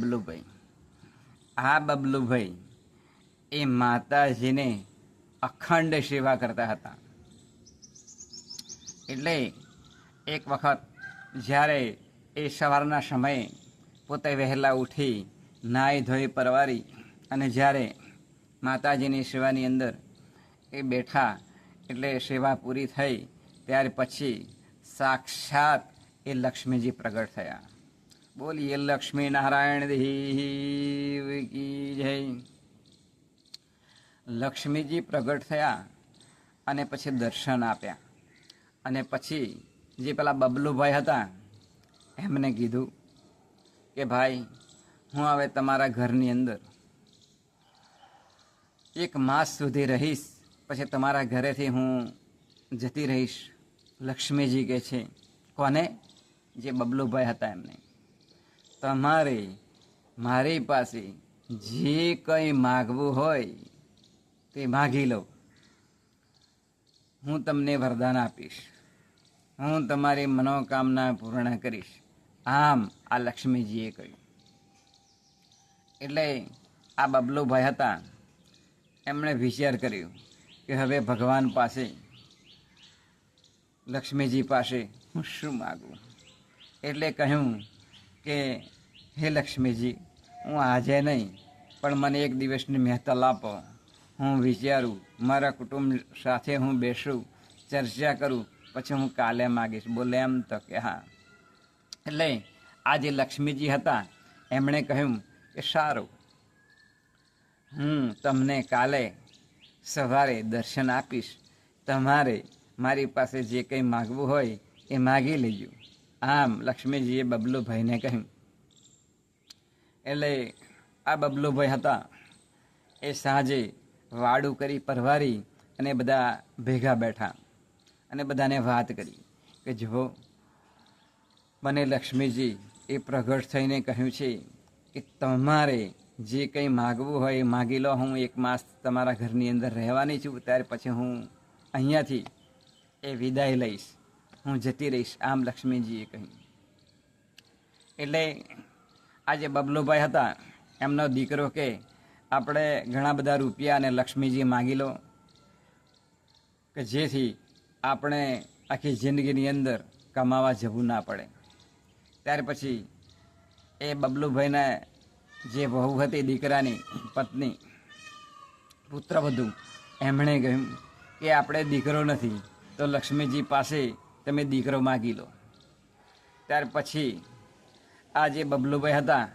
બબલુભાઈ. આ બબલુભાઈ એ માતાજીને અખંડ સેવા કરતા હતા. એટલે એક વખત જ્યારે એ સવારના સમયે પોતે વહેલા ઉઠી નાહી ધોઈ પરવારી અને જ્યારે માતાજીની સેવાની અંદર એ બેઠા એટલે સેવા પૂરી થઈ, ત્યાર પછી સાક્ષાત એ લક્ષ્મીજી પ્રગટ થયા. બોલીએ લક્ષ્મી નારાયણ કી જય. લક્ષ્મીજી પ્રગટ થયા અને પછી દર્શન આપ્યા. અને પછી જે પેલા બબલુભાઈ હતા, એમને કીધું કે ભાઈ, હું હવે તમારા ઘરની અંદર એક માસ સુધી રહીશ, પછી તમારા ઘરેથી હું જતી રહીશ. લક્ષ્મીજી કે છે, કોને? જે બબલુભાઈ હતા એમને. તમારે મારી પાસે જે કંઈ માગવું હોય તે માગી લો. હું તમને વરદાન આપીશ. હું તમારી મનોકામના પૂર્ણ કરીશ. આમ આ લક્ષ્મીજીએ કહ્યું. એટલે આ બબલુભાઈ હતા. એમણે વિચાર કર્યો કે હવે ભગવાન પાસે, લક્ષ્મીજી પાસે હું શું માગું? એટલે કહ્યું કે, હે લક્ષ્મીજી, હું આજે નહીં, પણ મને એક દિવસની મહેતલ આપો. હું વિચારું, મારા કુટુંબ સાથે હું બેસું, ચર્ચા કરું, પછી હું કાલે માગીશ. બોલે એમ તો કે, હા. એટલે આ જે લક્ષ્મીજી હતા, એમણે કહ્યું કે, સારું. હું તમને કાલે સવારે દર્શન આપીશ. તમારે મારી પાસે જે કંઈ માગવું હોય એ માગી લેજો. આમ લક્ષ્મીજીએ બબલુભાઈને કહ્યું, એટલે આ બબલુભાઈ હતા. એ સાંજે વાડું કરી પરવારી અને બધા ભેગા બેઠા અને બધાને વાત કરી કે, જુઓ, મને લક્ષ્મીજી એ પ્રગટ થઈને કહ્યું છે કે તમારે જે કંઈ માગવું હોય એ માગી લો. હું એક માસ તમારા ઘરની અંદર રહેવાની છું. ત્યાર પછી હું અહીંયાથી એ વિદાય લઈશ. હું જતી રહીશ. આમ લક્ષ્મીજીએ કહ્યું. એટલે આ જે બબલુભાઈ હતા. એમનો દીકરો કે, આપણે ઘણા બધા રૂપિયા અને લક્ષ્મીજી માગી લો કે જેથી આપણે આખી જિંદગીની અંદર કમાવા જવું ના પડે. ત્યાર પછી એ બબલુભાઈના જે વહુ હતી દીકરાની પત્ની પુત્રવધુ એમણે કહ્યું કે, આપણે દીકરો નથી, તો લક્ષ્મીજી પાસે તમે દીકરો માગી લો. ત્યાર પછી આ જે બબલુભાઈ હતા